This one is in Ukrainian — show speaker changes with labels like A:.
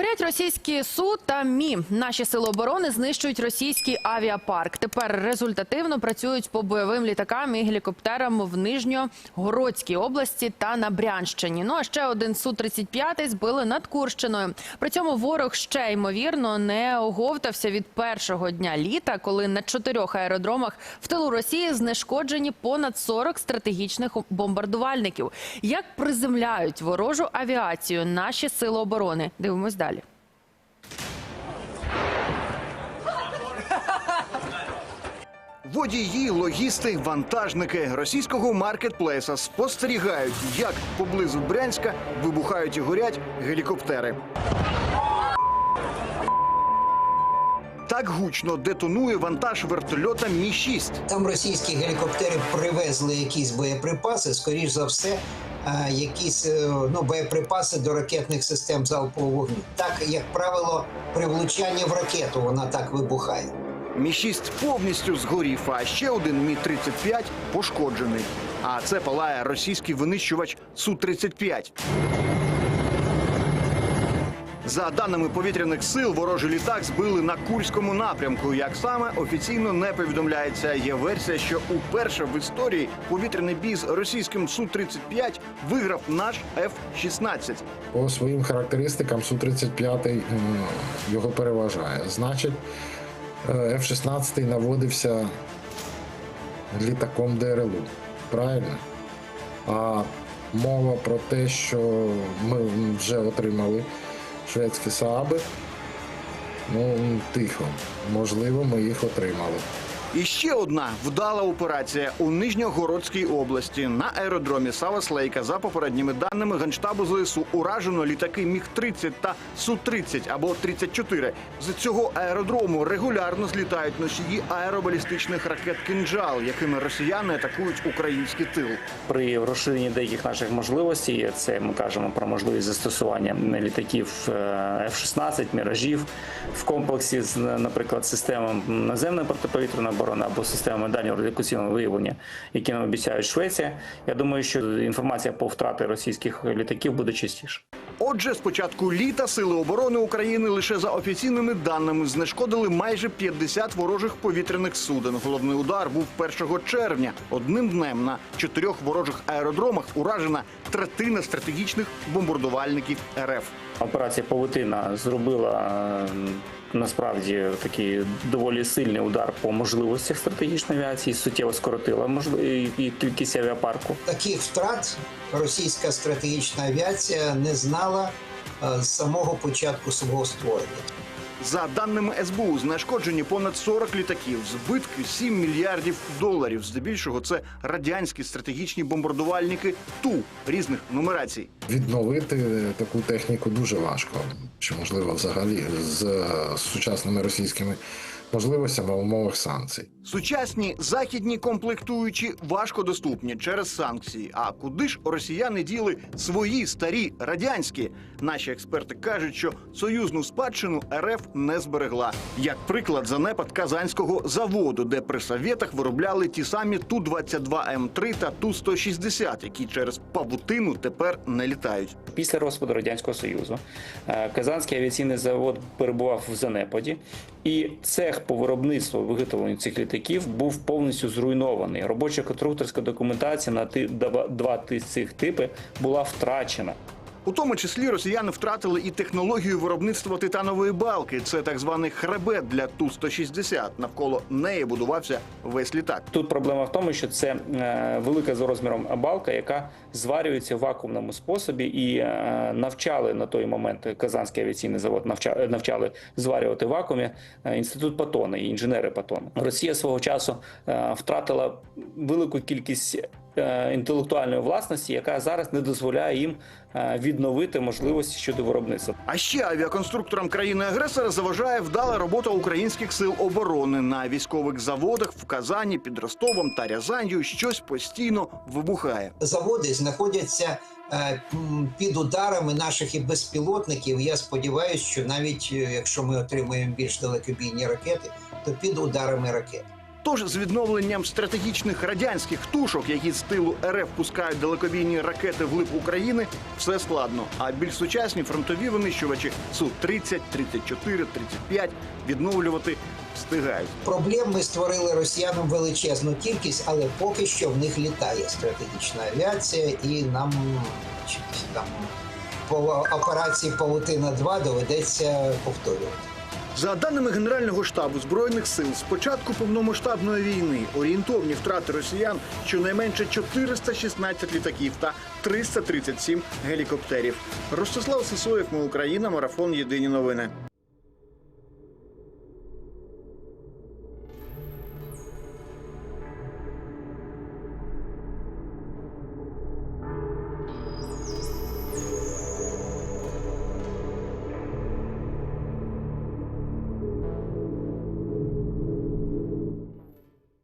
A: Горять російські су та мі. Наші сили оборони знищують російський авіапарк. Тепер результативно працюють по бойовим літакам і гелікоптерам в Нижньогородській області та на Брянщині. Ну а ще один су 35 збили над Курщиною. При цьому ворог ще ймовірно не оговтався від першого дня літа, коли на чотирьох аеродромах в тилу Росії знешкоджені понад 40 стратегічних бомбардувальників. Як приземляють ворожу авіацію наші сили оборони? Дивимось далі.
B: Водії, логісти, вантажники російського маркетплейса спостерігають, як поблизу Брянська вибухають і горять гелікоптери. Так гучно детонує вантаж вертольота Мі 6
C: Там російські гелікоптери привезли якісь боєприпаси, скоріш за все, якісь е, ну, боєприпаси до ракетних систем залпового вогню. Так, як правило, при влучанні в ракету вона так вибухає.
B: Мі 6 повністю згорів, а ще один Мі 35 пошкоджений. А це палає російський винищувач Су 35 За даними повітряних сил, ворожий літак збили на Курському напрямку. Як саме офіційно не повідомляється. Є версія, що уперше в історії повітряний бій з російським Су 35 виграв наш F-16.
D: По своїм характеристикам Су-35 м, його переважає. Значить, F-16 наводився літаком ДРЛУ. Правильно? А мова про те, що ми вже отримали шведські сааби, ну, тихо. Можливо, ми їх отримали.
B: І ще одна вдала операція у Нижньогородській області на аеродромі Саваслейка. За попередніми даними генштабу ЗСУ уражено літаки Міг 30 та Су 30 або 34 З цього аеродрому регулярно злітають носії аеробалістичних ракет «Кинджал», якими росіяни атакують український тил.
E: при розширенні деяких наших можливостей. Це ми кажемо про можливість застосування літаків е, F-16, міражів в комплексі з, наприклад, системами наземної протиповітряної оборони або системами дальнього радіокаційного виявлення, які нам обіцяють Швеція. Я думаю, що інформація по втрати російських літаків буде частіше.
B: Отже, з початку літа сили оборони України лише за офіційними даними знешкодили майже 50 ворожих повітряних суден. Головний удар був 1 червня. Одним днем на чотирьох ворожих аеродромах уражена третина стратегічних бомбардувальників РФ.
E: Операція Павутина зробила насправді такий доволі сильний удар по можливостях стратегічної авіації, суттєво скоротила можливі кількість авіапарку.
C: Таких втрат російська стратегічна авіація не знала е, з самого початку свого створення.
B: За даними СБУ, знешкоджені понад 40 літаків, збитки 7 мільярдів доларів. Здебільшого це радянські стратегічні бомбардувальники Ту різних нумерацій.
D: Відновити таку техніку дуже важко. Чи можливо взагалі з е, сучасними російськими можливостями в умовах санкцій.
B: Сучасні західні комплектуючі важко доступні через санкції. А куди ж росіяни діли свої старі радянські? Наші експерти кажуть, що союзну спадщину РФ не зберегла. Як приклад, занепад казанського заводу, де при совєтах виробляли ті самі ту 22 м 3 та ту 160 які через павутину тепер не літають.
E: Після розпаду радянського союзу е, Казанський авіаційний завод перебував в занепаді, і цех по виробництву виготовленню цих літаків був повністю зруйнований. Робоча конструкторська документація на два- цих типи була втрачена.
B: У тому числі росіяни втратили і технологію виробництва титанової балки. Це так званий хребет для ту 160 Навколо неї будувався весь літак.
E: Тут проблема в тому, що це е, велика за розміром балка, яка зварюється в вакуумному способі, і е, навчали на той момент Казанський авіаційний завод навча- навчали зварювати в вакуумі е, інститут Патона і інженери Патона. Росія свого часу втратила велику кількість. Е, Інтелектуальної власності, яка зараз не дозволяє їм е, відновити можливості щодо виробництва.
B: А ще авіаконструкторам країни-агресора заважає вдала робота українських сил оборони на військових заводах в Казані, під Ростовом та Рязанью. Щось постійно вибухає.
C: Заводи знаходяться е, під ударами наших і безпілотників. Я сподіваюся, що навіть якщо ми отримаємо більш далекобійні ракети, то під ударами ракет.
B: Тож з відновленням стратегічних радянських тушок, які з тилу РФ пускають далекобійні ракети вглиб України, все складно. А більш сучасні фронтові винищувачі су 30 34 35 відновлювати встигають.
C: Проблем ми створили росіянам величезну кількість, але поки що в них літає стратегічна авіація, і нам там по операції Павутина 2 доведеться повторювати.
B: За даними Генерального штабу збройних сил, з початку повномасштабної війни орієнтовні втрати росіян щонайменше 416 літаків та 337 гелікоптерів. Ростислав Сисоєв, ми Україна, марафон Єдині новини.